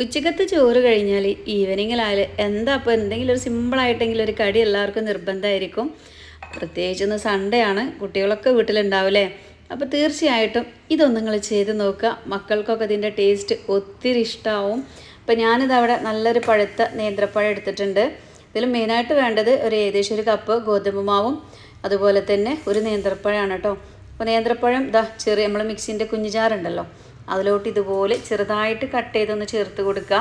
ഉച്ചക്കത്തെ ചോറ് കഴിഞ്ഞാൽ ഈവനിങ്ങിലായാലും എന്താ അപ്പോൾ എന്തെങ്കിലും ഒരു സിമ്പിളായിട്ടെങ്കിലും ഒരു കടി എല്ലാവർക്കും നിർബന്ധമായിരിക്കും. പ്രത്യേകിച്ച് ഇന്ന് സൺഡേ ആണ് കുട്ടികളൊക്കെ വീട്ടിലുണ്ടാവില്ലേ അപ്പോൾ തീർച്ചയായിട്ടും ഇതൊന്നും നിങ്ങൾ ചെയ്ത് നോക്കുക. മക്കൾക്കൊക്കെ ഇതിന്റെ ടേസ്റ്റ് ഒത്തിരി ഇഷ്ടമാവും അപ്പോൾ ഞാനിത് അവിടെ നല്ലൊരു പഴുത്ത നേന്ത്രപ്പഴം എടുത്തിട്ടുണ്ട്. ഇതിൽ മെയിനായിട്ട് വേണ്ടത് ഒരു ഏകദേശം ഒരു കപ്പ് ഗോതമ്പ് മാവും അതുപോലെ തന്നെ ഒരു നേന്ത്രപ്പഴമാണ് കേട്ടോ. അപ്പോൾ നേന്ത്രപ്പഴം ഇതാ ചെറിയ നമ്മൾ മിക്സിന്റെ കുഞ്ഞു ജാറുണ്ടല്ലോ. അതിലോട്ട് ഇതുപോലെ ചെറുതായിട്ട് കട്ട് ചെയ്തൊന്ന് ചേർത്ത് കൊടുക്കുക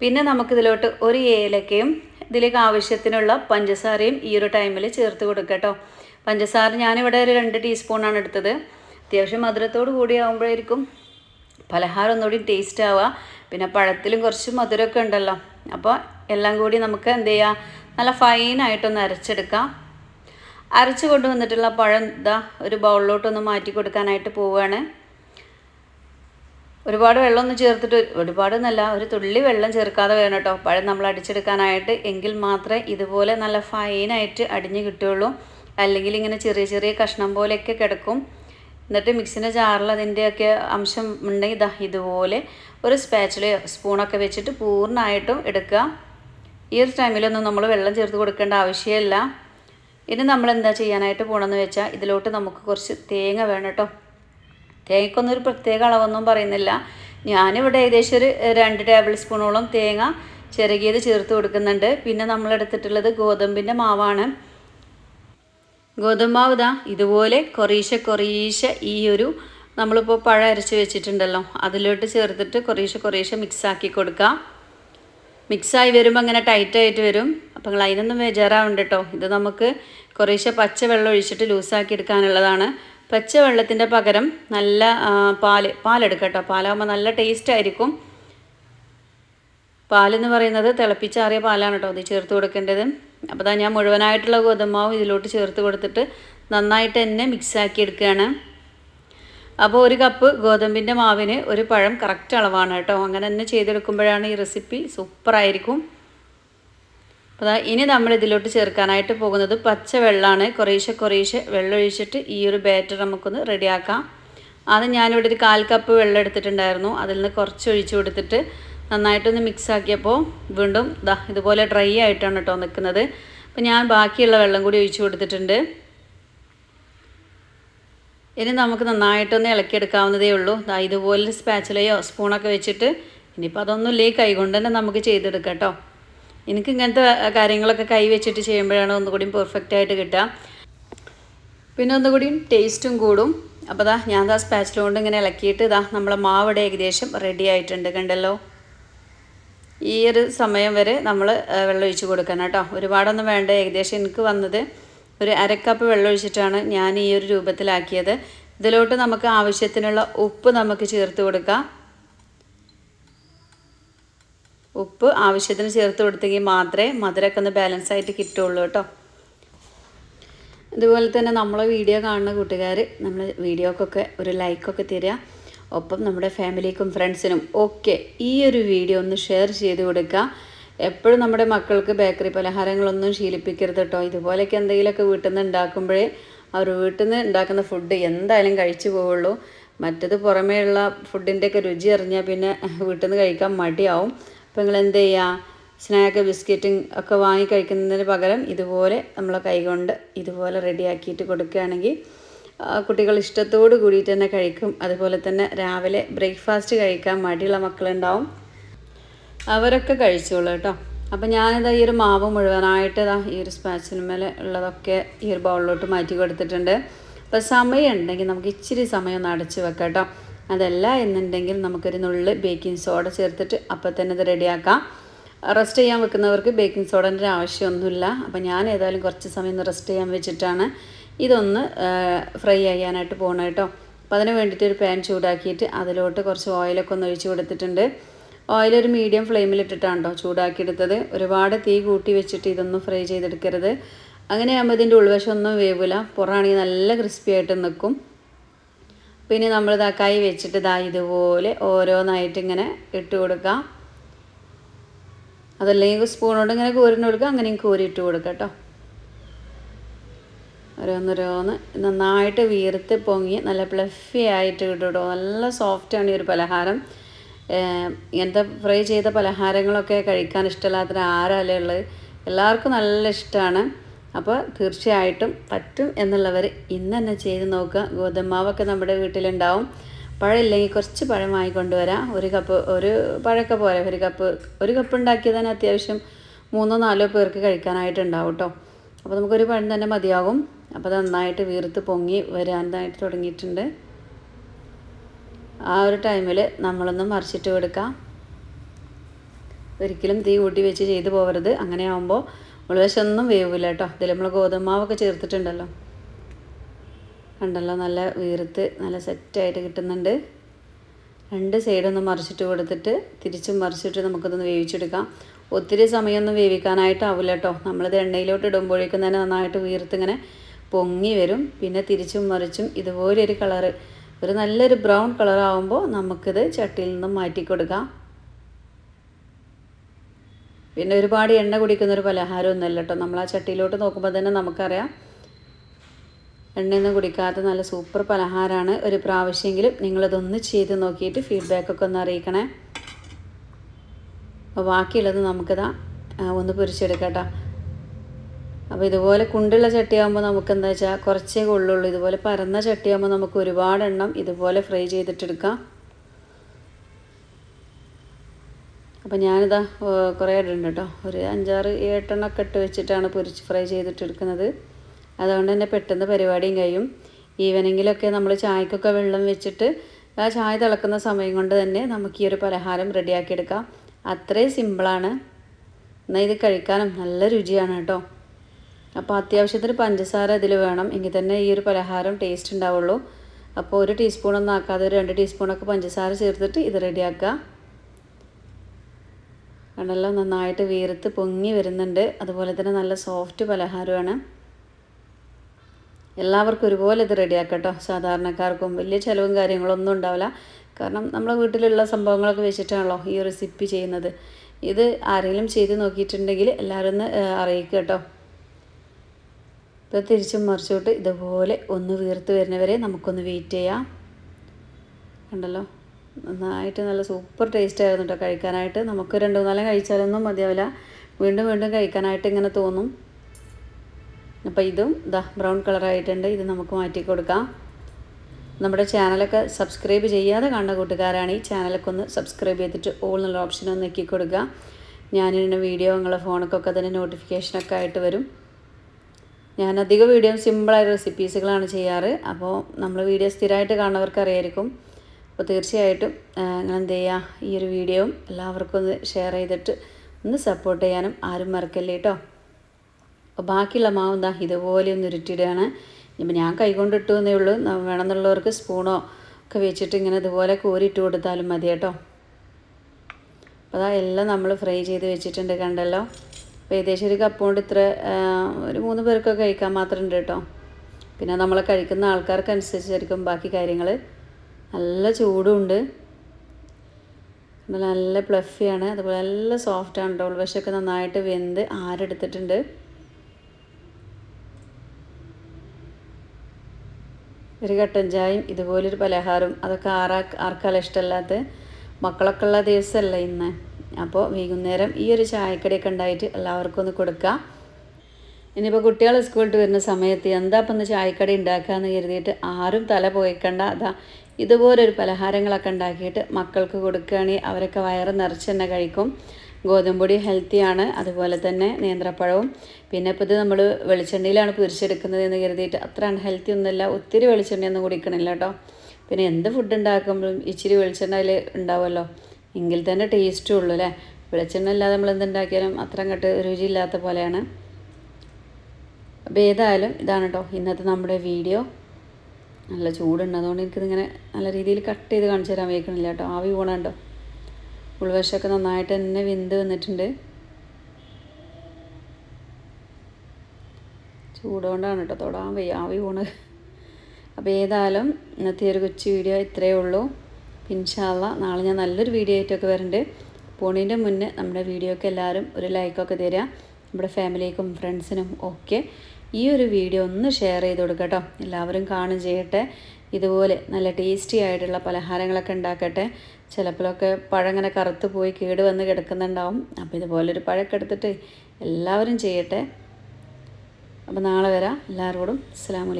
പിന്നെ നമുക്കിതിലോട്ട് ഒരു ഏലക്കയും ഇതിലേക്ക് ആവശ്യത്തിനുള്ള പഞ്ചസാരയും ഈ ഒരു ടൈമിൽ ചേർത്ത് കൊടുക്കുക കേട്ടോ പഞ്ചസാര ഞാനിവിടെ ഒരു രണ്ട് ടീസ്പൂണാണ് എടുത്തത്. അത്യാവശ്യം മധുരത്തോട് കൂടി ആകുമ്പോഴായിരിക്കും പലഹാരം ഒന്നുകൂടി ടേസ്റ്റ് ആവുക പിന്നെ പഴത്തിലും കുറച്ച് മധുരമൊക്കെ ഉണ്ടല്ലോ. അപ്പോൾ എല്ലാം കൂടി നമുക്ക് എന്ത് ചെയ്യുക നല്ല ഫൈനായിട്ടൊന്ന് അരച്ചെടുക്കാം. അരച്ച് കൊണ്ടുവന്നിട്ടുള്ള പഴം ഇതാ ഒരു ബൗളിലോട്ടൊന്ന് മാറ്റി കൊടുക്കാനായിട്ട് പോവുകയാണ് ഒരുപാട് വെള്ളമൊന്നും ചേർത്തിട്ട് ഒരുപാട് നല്ല ഒരു തുള്ളി വെള്ളം ചേർക്കാതെ വേണം കേട്ടോ. പഴം നമ്മൾ അടിച്ചെടുക്കാനായിട്ട് എങ്കിൽ മാത്രമേ ഇതുപോലെ നല്ല ഫൈനായിട്ട് അടിഞ്ഞ് കിട്ടുകയുള്ളൂ. അല്ലെങ്കിൽ ഇങ്ങനെ ചെറിയ ചെറിയ കഷ്ണം പോലെയൊക്കെ കിടക്കും. എന്നിട്ട് മിക്സിന്റെ ജാറിൽ അതിന്റെയൊക്കെ അംശം ഉണ്ടെങ്കിൽ ഇതാ ഇതുപോലെ ഒരു സ്പാച്ചിലയോ സ്പൂണൊക്കെ വെച്ചിട്ട് പൂർണമായിട്ടും എടുക്കുക. ഈ ഒരു ടൈമിലൊന്നും നമ്മൾ വെള്ളം ചേർത്ത് കൊടുക്കേണ്ട ആവശ്യമില്ല. ഇനി നമ്മൾ എന്താ ചെയ്യാനായിട്ട് പോകണമെന്ന് വെച്ചാൽ ഇതിലോട്ട് നമുക്ക് കുറച്ച് തേങ്ങ വേണം കേട്ടോ. തേങ്ങയ്ക്കൊന്നും ഒരു പ്രത്യേക അളവൊന്നും പറയുന്നില്ല. ഞാനിവിടെ ഏകദേശം ഒരു രണ്ട് ടേബിൾ സ്പൂണോളം തേങ്ങ ചിരകിയത് ചേർത്ത് കൊടുക്കുന്നുണ്ട്. പിന്നെ നമ്മൾ എടുത്തിട്ടുള്ളത് ഗോതമ്പിന്റെ മാവാണ്. ഗോതമ്പ് മാവ് ഇതാ ഇതുപോലെ കുറേശ്ശെ കുറേശ്ശെ ഈ ഒരു നമ്മളിപ്പോൾ പഴം അരച്ച് വെച്ചിട്ടുണ്ടല്ലോ അതിലോട്ട് ചേർത്തിട്ട് കുറേശ്ശെ കുറേശ്ശെ മിക്സാക്കി കൊടുക്കുക മിക്സായി വരുമ്പോൾ അങ്ങനെ ടൈറ്റായിട്ട് വരും. അപ്പോൾ നിങ്ങൾ അതിനൊന്നും വേജാറാവുണ്ട് കേട്ടോ ഇത് നമുക്ക് കുറേശ്ശെ പച്ച വെള്ളം ഒഴിച്ചിട്ട് ലൂസാക്കി എടുക്കാനുള്ളതാണ്. പച്ച വെള്ളത്തിന്റെ പകരം നല്ല പാൽ പാലെടുക്കുക കേട്ടോ. പാലാകുമ്പോൾ നല്ല ടേസ്റ്റ് ആയിരിക്കും. പാലെന്ന് പറയുന്നത് തിളപ്പിച്ചാറിയ പാലാണ് കേട്ടോ ഇത് ചേർത്ത് കൊടുക്കേണ്ടത്. അപ്പോൾ ഞാൻ മുഴുവനായിട്ടുള്ള ഗോതമ്പാവ് ഇതിലോട്ട് ചേർത്ത് കൊടുത്തിട്ട് നന്നായിട്ട് തന്നെ മിക്സാക്കി എടുക്കുകയാണ്. അപ്പോൾ ഒരു കപ്പ് ഗോതമ്പിന്റെ മാവിന് ഒരു പഴം കറക്റ്റ് അളവാണ് കേട്ടോ. അങ്ങനെ തന്നെ ചെയ്തെടുക്കുമ്പോഴാണ് ഈ റെസിപ്പി സൂപ്പറായിരിക്കും അപ്പോൾ ഇനി നമ്മൾ ഇതിലോട്ട് ചേർക്കാനായിട്ട് പോകുന്നത് പച്ച വെള്ളമാണ് കുറേശ്ശെ കുറേശ്ശെ വെള്ളം ഒഴിച്ചിട്ട് ഈ ഒരു ബാറ്റർ നമുക്കൊന്ന് റെഡിയാക്കാം. അത് ഞാനിവിടെ ഒരു കാൽ കപ്പ് വെള്ളം എടുത്തിട്ടുണ്ടായിരുന്നു. അതിൽ നിന്ന് കുറച്ച് ഒഴിച്ച് കൊടുത്തിട്ട് നന്നായിട്ടൊന്ന് മിക്സ് ആക്കിയപ്പോൾ വീണ്ടും ദാ ഇതുപോലെ ഡ്രൈ ആയിട്ടാണ് കേട്ടോ നിൽക്കുന്നത്. അപ്പോൾ ഞാൻ ബാക്കിയുള്ള വെള്ളം കൂടി ഒഴിച്ച് കൊടുത്തിട്ടുണ്ട്. ഇനി നമുക്ക് നന്നായിട്ടൊന്ന് ഇളക്കിയെടുക്കാവുന്നതേ ഉള്ളൂ. ദാ ഇതുപോലെ സ്പാച്ചിലയോ സ്പൂണൊക്കെ വെച്ചിട്ട് ഇനിയിപ്പോൾ അതൊന്നുമില്ലേ? കൈകൊണ്ട് തന്നെ നമുക്ക് ചെയ്തെടുക്കാം കേട്ടോ. എനിക്ക് ഇങ്ങനത്തെ കാര്യങ്ങളൊക്കെ കൈ വെച്ചിട്ട് ചെയ്യുമ്പോഴാണ് ഒന്നുകൂടി പെർഫെക്റ്റ് ആയിട്ട് കിട്ടുക. പിന്നെ ഒന്നുകൂടിയും ടേസ്റ്റും കൂടും. അപ്പോൾ ദാ ഞാൻ ദാ സ്പാച്ചിൽ കൊണ്ട് ഇങ്ങനെ ഇളക്കിയിട്ട് ഇതാ നമ്മളെ മാവിടെ ഏകദേശം റെഡി ആയിട്ടുണ്ട് കണ്ടല്ലോ? ഈ ഒരു സമയം വരെ നമ്മൾ വെള്ളം ഒഴിച്ച് കൊടുക്കണം കേട്ടോ. ഒരുപാടൊന്നും വേണ്ട. ഏകദേശം എനിക്ക് വന്നത് ഒരു അരക്കപ്പ് വെള്ളം ഒഴിച്ചിട്ടാണ് ഞാൻ ഈ ഒരു രൂപത്തിലാക്കിയത്. ഇതിലോട്ട് നമുക്ക് ആവശ്യത്തിനുള്ള ഉപ്പ് നമുക്ക് ചേർത്ത് കൊടുക്കാം. ഉപ്പ് ആവശ്യത്തിന് ചേർത്ത് കൊടുത്തെങ്കിൽ മാത്രമേ മധുരമൊക്കെ ഒന്ന് ബാലൻസ് ആയിട്ട് കിട്ടുള്ളൂ കേട്ടോ. അതുപോലെ തന്നെ നമ്മളെ വീഡിയോ കാണുന്ന കൂട്ടുകാർ നമ്മൾ വീഡിയോക്കൊക്കെ ഒരു ലൈക്കൊക്കെ തരിക. ഒപ്പം നമ്മുടെ ഫാമിലിക്കും ഫ്രണ്ട്സിനും ഒക്കെ ഈ ഒരു വീഡിയോ ഒന്ന് ഷെയർ ചെയ്ത് കൊടുക്കുക. എപ്പോഴും നമ്മുടെ മക്കൾക്ക് ബേക്കറി പലഹാരങ്ങളൊന്നും ശീലിപ്പിക്കരുത് കേട്ടോ. ഇതുപോലെയൊക്കെ എന്തെങ്കിലുമൊക്കെ വീട്ടിൽ നിന്ന് ഉണ്ടാക്കുമ്പോഴേ അവർ വീട്ടിൽ നിന്ന് ഉണ്ടാക്കുന്ന ഫുഡ് എന്തായാലും കഴിച്ചു പോവുള്ളൂ. മറ്റത് പുറമേയുള്ള ഫുഡിന്റെയൊക്കെ രുചി അറിഞ്ഞാൽ പിന്നെ വീട്ടിൽ നിന്ന് കഴിക്കാൻ മടിയാവും. അപ്പോൾ നിങ്ങൾ എന്ത് ചെയ്യുക സ്നാക്ക് ബിസ്ക്കറ്റും ഒക്കെ വാങ്ങി കഴിക്കുന്നതിന് പകരം ഇതുപോലെ നമ്മളെ കൈകൊണ്ട് ഇതുപോലെ റെഡിയാക്കിയിട്ട് കൊടുക്കുകയാണെങ്കിൽ കുട്ടികൾ ഇഷ്ടത്തോട് കൂടിയിട്ട് തന്നെ കഴിക്കും. അതുപോലെ തന്നെ രാവിലെ ബ്രേക്ക്ഫാസ്റ്റ് കഴിക്കാൻ മടിയുള്ള മക്കളുണ്ടാവും. അവരൊക്കെ കഴിച്ചോളൂ കേട്ടോ. അപ്പം ഞാനിതാ ഈ ഒരു മാവ് മുഴുവനായിട്ട് ഇതാ ഈ ഒരു സ്പാച്ചിനുമേലെ ഉള്ളതൊക്കെ ഈ ഒരു ബൗളിലോട്ട് മാറ്റി കൊടുത്തിട്ടുണ്ട്. അപ്പോൾ സമയം ഉണ്ടെങ്കിൽ നമുക്ക് ഇച്ചിരി സമയം ഒന്ന് അടച്ചു വെക്കാം കേട്ടോ. അതല്ല എന്നുണ്ടെങ്കിൽ നമുക്കൊരു നുള്ളിൽ ബേക്കിംഗ് സോഡ ചേർത്തിട്ട് അപ്പം തന്നെ ഇത് റെഡിയാക്കാം. റെസ്റ്റ് ചെയ്യാൻ വെക്കുന്നവർക്ക് ബേക്കിംഗ് സോഡന്റെ ആവശ്യമൊന്നുമില്ല. അപ്പോൾ ഞാൻ ഏതായാലും കുറച്ച് സമയം റെസ്റ്റ് ചെയ്യാൻ വെച്ചിട്ടാണ് ഇതൊന്ന് ഫ്രൈ ചെയ്യാനായിട്ട് പോകണം കേട്ടോ. അപ്പോൾ അതിന് വേണ്ടിയിട്ട് ഒരു പാൻ ചൂടാക്കിയിട്ട് അതിലോട്ട് കുറച്ച് ഓയിലൊക്കെ ഒന്ന് ഒഴിച്ച് കൊടുത്തിട്ടുണ്ട്. ഓയിൽ ഒരു മീഡിയം ഫ്ലെയിമിലിട്ടിട്ടാണ് കേട്ടോ ചൂടാക്കിയെടുത്തത്. ഒരുപാട് തീ കൂട്ടി വെച്ചിട്ട് ഇതൊന്നും ഫ്രൈ ചെയ്തെടുക്കരുത്. അങ്ങനെയാകുമ്പോൾ ഇതിന്റെ ഉൾവശമൊന്നും വേവില്ല പുറമാണെങ്കിൽ നല്ല ക്രിസ്പി ആയിട്ട് നിൽക്കും പിന്നെ നമ്മൾ ഇതാ കൈ വെച്ചിട്ട് ഇതാ ഇതുപോലെ ഓരോന്നായിട്ട് ഇങ്ങനെ ഇട്ട് കൊടുക്കാം. അതല്ലെങ്കിൽ സ്പൂൺ കൊണ്ട് ഇങ്ങനെ കോരിന് കൊടുക്കുക അങ്ങനെയും കോരി ഇട്ട് കൊടുക്കാം കേട്ടോ. ഓരോന്നോരോന്ന് നന്നായിട്ട് വീർത്ത് പൊങ്ങി നല്ല പ്ലഫി ആയിട്ട് കിട്ടും കേട്ടോ. നല്ല സോഫ്റ്റാണ് ഈ ഒരു പലഹാരം. ഇങ്ങനത്തെ ഫ്രൈ ചെയ്ത പലഹാരങ്ങളൊക്കെ കഴിക്കാൻ ഇഷ്ടമില്ലാത്ത ആരല്ലേ ഉള്ളത്? എല്ലാവർക്കും നല്ല ഇഷ്ടമാണ്. അപ്പോൾ തീർച്ചയായിട്ടും പറ്റും എന്നുള്ളവർ ഇന്ന് തന്നെ ചെയ്ത് നോക്കുക. ഗോതമ്പാവൊക്കെ നമ്മുടെ വീട്ടിലുണ്ടാവും. പഴമില്ലെങ്കിൽ കുറച്ച് പഴം വാങ്ങിക്കൊണ്ടുവരാം. ഒരു കപ്പ് ഒരു പഴക്ക പോലെ ഒരു കപ്പ് ഒരു കപ്പ് ഉണ്ടാക്കിയത് തന്നെ അത്യാവശ്യം മൂന്നോ നാലോ പേർക്ക് കഴിക്കാനായിട്ടുണ്ടാവും കേട്ടോ അപ്പോൾ നമുക്കൊരു പഴം തന്നെ മതിയാകും. അപ്പോൾ അത് നന്നായിട്ട് വീർത്ത് പൊങ്ങി വരാനായിട്ട് തുടങ്ങിയിട്ടുണ്ട്. ആ ഒരു ടൈമിൽ നമ്മളൊന്നും മറിച്ചിട്ട് കൊടുക്കാം. ഒരിക്കലും തീ കൂട്ടി വെച്ച് ചെയ്തു പോകരുത് അങ്ങനെ ആകുമ്പോൾ ഉൾവശമൊന്നും വേവില്ല കേട്ടോ. ഇതിൽ നമ്മൾ ഗോതമ്പാവൊക്കെ ചേർത്തിട്ടുണ്ടല്ലോ. കണ്ടല്ലോ നല്ല വീർത്ത് നല്ല സെറ്റായിട്ട് കിട്ടുന്നുണ്ട്. രണ്ട് സൈഡൊന്ന് മറിച്ചിട്ട് കൊടുത്തിട്ട് തിരിച്ചും മറിച്ചിട്ട് നമുക്കതൊന്ന് വേവിച്ചെടുക്കാം. ഒത്തിരി സമയമൊന്നും വേവിക്കാനായിട്ടാവില്ല കേട്ടോ. നമ്മളിത് എണ്ണയിലോട്ട് ഇടുമ്പോഴേക്കും തന്നെ നന്നായിട്ട് വീർത്ത് ഇങ്ങനെ പൊങ്ങി വരും. പിന്നെ തിരിച്ചും മറിച്ചും ഇതുപോലൊരു കളറ് ഒരു നല്ലൊരു ബ്രൗൺ കളറാവുമ്പോൾ നമുക്കിത് ചട്ടിയിൽ നിന്നും മാറ്റി കൊടുക്കാം പിന്നെ ഒരുപാട് എണ്ണ കുടിക്കുന്ന ഒരു പലഹാരമൊന്നുമല്ല കേട്ടോ. നമ്മൾ ആ ചട്ടിയിലോട്ട് നോക്കുമ്പോൾ തന്നെ നമുക്കറിയാം എണ്ണയൊന്നും കുടിക്കാത്ത നല്ല സൂപ്പർ പലഹാരമാണ്. ഒരു പ്രാവശ്യമെങ്കിലും നിങ്ങളിതൊന്ന് ചെയ്ത് നോക്കിയിട്ട് ഫീഡ്ബാക്കൊക്കെ ഒന്ന് അറിയിക്കണേ. അപ്പോൾ ബാക്കിയുള്ളത് നമുക്കിതാ ഒന്ന് പൊരിച്ചെടുക്കട്ടോ അപ്പോൾ ഇതുപോലെ കുണ്ടുള്ള ചട്ടിയാകുമ്പോൾ നമുക്ക് എന്താ വെച്ചാൽ കുറച്ചേ കൊള്ളുള്ളൂ. ഇതുപോലെ പരന്ന ചട്ടിയാകുമ്പോൾ നമുക്ക് ഒരുപാട് എണ്ണം ഇതുപോലെ ഫ്രൈ ചെയ്തിട്ടെടുക്കാം. അപ്പോൾ ഞാനിതാ കുറേ ഇടുന്നുണ്ട് കേട്ടോ ഒരു അഞ്ചാറ് ഏട്ടെണ്ണൊക്കെ ഇട്ട് വെച്ചിട്ടാണ് പൊരിച്ച് ഫ്രൈ ചെയ്തിട്ട് എടുക്കുന്നത് അതുകൊണ്ട് തന്നെ പെട്ടെന്ന് പരിപാടിയും കഴിയും. ഈവനിങ്ങിലൊക്കെ നമ്മൾ ചായക്കൊക്കെ വെള്ളം വെച്ചിട്ട് ആ ചായ തിളക്കുന്ന സമയം കൊണ്ട് തന്നെ നമുക്ക് ഈ ഒരു പലഹാരം റെഡിയാക്കിയെടുക്കാം. അത്രയും സിമ്പിളാണ്. എന്നാൽ ഇത് കഴിക്കാനും നല്ല രുചിയാണ് കേട്ടോ അപ്പോൾ അത്യാവശ്യത്തിന് പഞ്ചസാര ഇതിൽ വേണം. എങ്കിൽ തന്നെ ഈ ഒരു പലഹാരം ടേസ്റ്റ് ഉണ്ടാവുള്ളൂ. അപ്പോൾ ഒരു ടീസ്പൂണൊന്നും ആക്കാതെ ഒരു രണ്ട് ടീസ്പൂണൊക്കെ പഞ്ചസാര ചേർത്തിട്ട് ഇത് റെഡിയാക്കുക. കണ്ടല്ലോ നന്നായിട്ട് വീർത്ത് പൊങ്ങി വരുന്നുണ്ട്. അതുപോലെ തന്നെ നല്ല സോഫ്റ്റ് പലഹാരമാണ്. എല്ലാവർക്കും ഒരുപോലെ ഇത് റെഡിയാക്കട്ടോ കേട്ടോ സാധാരണക്കാർക്കും വലിയ ചിലവും കാര്യങ്ങളൊന്നും ഉണ്ടാവില്ല. കാരണം നമ്മളെ വീട്ടിലുള്ള സംഭവങ്ങളൊക്കെ വെച്ചിട്ടാണല്ലോ ഈ റെസിപ്പി ചെയ്യുന്നത്. ഇത് ആരെങ്കിലും ചെയ്ത് നോക്കിയിട്ടുണ്ടെങ്കിൽ എല്ലാവരും ഒന്ന് അറിയിക്കുക കേട്ടോ ഇപ്പോൾ തിരിച്ചും മറിച്ചോട്ട് ഇതുപോലെ ഒന്ന് വീർത്ത് വരുന്നവരെ നമുക്കൊന്ന് വെയിറ്റ് ചെയ്യാം. കണ്ടല്ലോ? നന്നായിട്ട് നല്ല സൂപ്പർ ടേസ്റ്റ് ആയിരുന്നു കേട്ടോ കഴിക്കാനായിട്ട്. നമുക്ക് രണ്ട് മൂന്നാലും കഴിച്ചാലൊന്നും മതിയാവില്ല. വീണ്ടും വീണ്ടും കഴിക്കാനായിട്ട് ഇങ്ങനെ തോന്നും. അപ്പോൾ ഇതും ദാ ബ്രൗൺ കളറായിട്ടുണ്ട് ഇത് നമുക്ക് മാറ്റി കൊടുക്കാം. നമ്മുടെ ചാനലൊക്കെ സബ്സ്ക്രൈബ് ചെയ്യാതെ കാണുന്ന കൂട്ടുകാരാണ് ഈ ചാനലൊക്കെ ഒന്ന് സബ്സ്ക്രൈബ് ചെയ്തിട്ട് ഓൾ എന്നുള്ള ഓപ്ഷൻ ഒന്ന് നെക്കി കൊടുക്കുക. ഞാനിങ്ങനെ വീഡിയോ നിങ്ങളുടെ ഫോണൊക്കെ തന്നെ നോട്ടിഫിക്കേഷനൊക്കെ ആയിട്ട് വരും. ഞാൻ അധിക വീഡിയോ സിമ്പിളായ റെസിപ്പീസുകളാണ് ചെയ്യാറ്. അപ്പോൾ നമ്മൾ വീഡിയോ സ്ഥിരമായിട്ട് കാണുന്നവർക്ക് അറിയായിരിക്കും. അപ്പോൾ തീർച്ചയായിട്ടും നിങ്ങൾ എന്ത് ചെയ്യുക? ഈ ഒരു വീഡിയോയും എല്ലാവർക്കും ഒന്ന് ഷെയർ ചെയ്തിട്ട് ഒന്ന് സപ്പോർട്ട് ചെയ്യാനും ആരും മറക്കല്ലേ കേട്ടോ അപ്പോൾ ബാക്കിയുള്ള മാവ് എന്താ ഇതുപോലെ ഒന്ന് ഉരുട്ടിയിടുകയാണ്. ഇപ്പം ഞാൻ കൈകൊണ്ടിട്ടു എന്നേ ഉള്ളൂ. വേണമെന്നുള്ളവർക്ക് സ്പൂണോ ഒക്കെ വെച്ചിട്ട് ഇങ്ങനെ ഇതുപോലെ കോരിയിട്ട് കൊടുത്താലും മതി കേട്ടോ. അപ്പോൾ അതാ എല്ലാം നമ്മൾ ഫ്രൈ ചെയ്ത് വെച്ചിട്ടുണ്ട് കണ്ടല്ലോ. അപ്പോൾ ഏകദേശം ഒരു കപ്പ് കൊണ്ട് ഇത്ര ഒരു മൂന്ന് പേർക്കൊക്കെ കഴിക്കാൻ മാത്രം ഉണ്ട് കേട്ടോ. പിന്നെ നമ്മൾ കഴിക്കുന്ന ആൾക്കാർക്കനുസരിച്ചായിരിക്കും ബാക്കി കാര്യങ്ങൾ. നല്ല ചൂടുമുണ്ട് നല്ല പ്ലഫിയാണ് അതുപോലെ നല്ല സോഫ്റ്റാണ് ഡോൾ വശമൊക്കെ നന്നായിട്ട് വെന്ത് ആരെടുത്തിട്ടുണ്ട്. ഒരു കട്ടൻ ചായയും ഇതുപോലൊരു പലഹാരം അതൊക്കെ ആറാ ആർക്കാലും ഇഷ്ടമല്ലാത്ത മക്കളൊക്കെ ഉള്ള ദിവസമല്ല ഇന്ന്. അപ്പോൾ വൈകുന്നേരം ഈ ഒരു ചായക്കടിയൊക്കെ ഉണ്ടായിട്ട് എല്ലാവർക്കും ഒന്ന് കൊടുക്കുക ഇനിയിപ്പോൾ കുട്ടികൾ സ്കൂളിൽ വരുന്ന സമയത്ത് എന്താ ഇപ്പം ഒന്ന് ചായക്കടി ഉണ്ടാക്കാമെന്ന് കരുതിയിട്ട് ആരും തല പോയിക്കണ്ട. അതാ ഇതുപോലൊരു പലഹാരങ്ങളൊക്കെ ഉണ്ടാക്കിയിട്ട് മക്കൾക്ക് കൊടുക്കുകയാണെങ്കിൽ അവരൊക്കെ വയറ് നിറച്ച് തന്നെ കഴിക്കും. ഗോതമ്പൊടി ഹെൽത്തിയാണ് അതുപോലെ തന്നെ നേന്ത്രപ്പഴവും. പിന്നെ ഇപ്പോൾ ഇത് നമ്മൾ വെളിച്ചെണ്ണയിലാണ് പൊരിച്ചെടുക്കുന്നത് എന്ന് കരുതിയിട്ട് അത്ര അൺഹെൽത്തി ഒന്നുമല്ല ഒത്തിരി വെളിച്ചെണ്ണയൊന്നും കുടിക്കണില്ല കേട്ടോ. പിന്നെ എന്ത് ഫുഡ് ഉണ്ടാക്കുമ്പോഴും ഇച്ചിരി വെളിച്ചെണ്ണ അതിൽ ഉണ്ടാവുമല്ലോ എങ്കിൽ തന്നെ ടേസ്റ്റും ഉള്ളൂ അല്ലേ? വെളിച്ചെണ്ണ ഇല്ലാതെ നമ്മൾ എന്തുണ്ടാക്കിയാലും അത്ര അങ്ങോട്ട് രുചിയില്ലാത്ത പോലെയാണ്. അപ്പോൾ ഏതായാലും ഇതാണ് കേട്ടോ ഇന്നത്തെ നമ്മുടെ വീഡിയോ. നല്ല ചൂടുണ്ട് അതുകൊണ്ട് എനിക്കിതിങ്ങനെ നല്ല രീതിയിൽ കട്ട് ചെയ്ത് കാണിച്ചു തരാൻ വയ്ക്കണില്ല കേട്ടോ ആവി പോണുണ്ടോ ഉൾവശമൊക്കെ നന്നായിട്ട് തന്നെ വെന്ത് വന്നിട്ടുണ്ട്. ചൂടുകൊണ്ടാണ് കേട്ടോ തൊടാൻ വയ്യ. ആവി പോണ് അപ്പോൾ ഏതായാലും ഇന്നത്തെ ഒരു കൊച്ചു വീഡിയോ ഇത്രയേ ഉള്ളൂ. പിൻഷാള്ള നാളെ ഞാൻ നല്ലൊരു വീഡിയോ ആയിട്ടൊക്കെ വരുന്നുണ്ട് പോണീന്റെ മുന്നേ നമ്മുടെ വീഡിയോക്ക് എല്ലാവരും ഒരു ലൈക്കൊക്കെ തരിക നമ്മുടെ ഫാമിലിക്കും ഫ്രണ്ട്സിനും ഒക്കെ. ഈ ഒരു വീഡിയോ ഒന്ന് ഷെയർ ചെയ്ത് കൊടുക്കുക കേട്ടോ. എല്ലാവരും കാണും ചെയ്യട്ടെ. ഇതുപോലെ നല്ല ടേസ്റ്റി ആയിട്ടുള്ള പലഹാരങ്ങളൊക്കെ ഉണ്ടാക്കട്ടെ. ചിലപ്പോഴൊക്കെ പഴങ്ങനെ കറുത്ത് പോയി കേട് വന്ന് കിടക്കുന്നുണ്ടാവും. അപ്പോൾ ഇതുപോലൊരു പഴമൊക്കെ എടുത്തിട്ട് എല്ലാവരും ചെയ്യട്ടെ. അപ്പോൾ നാളെ വരാം. എല്ലാവരോടും അസ്സാം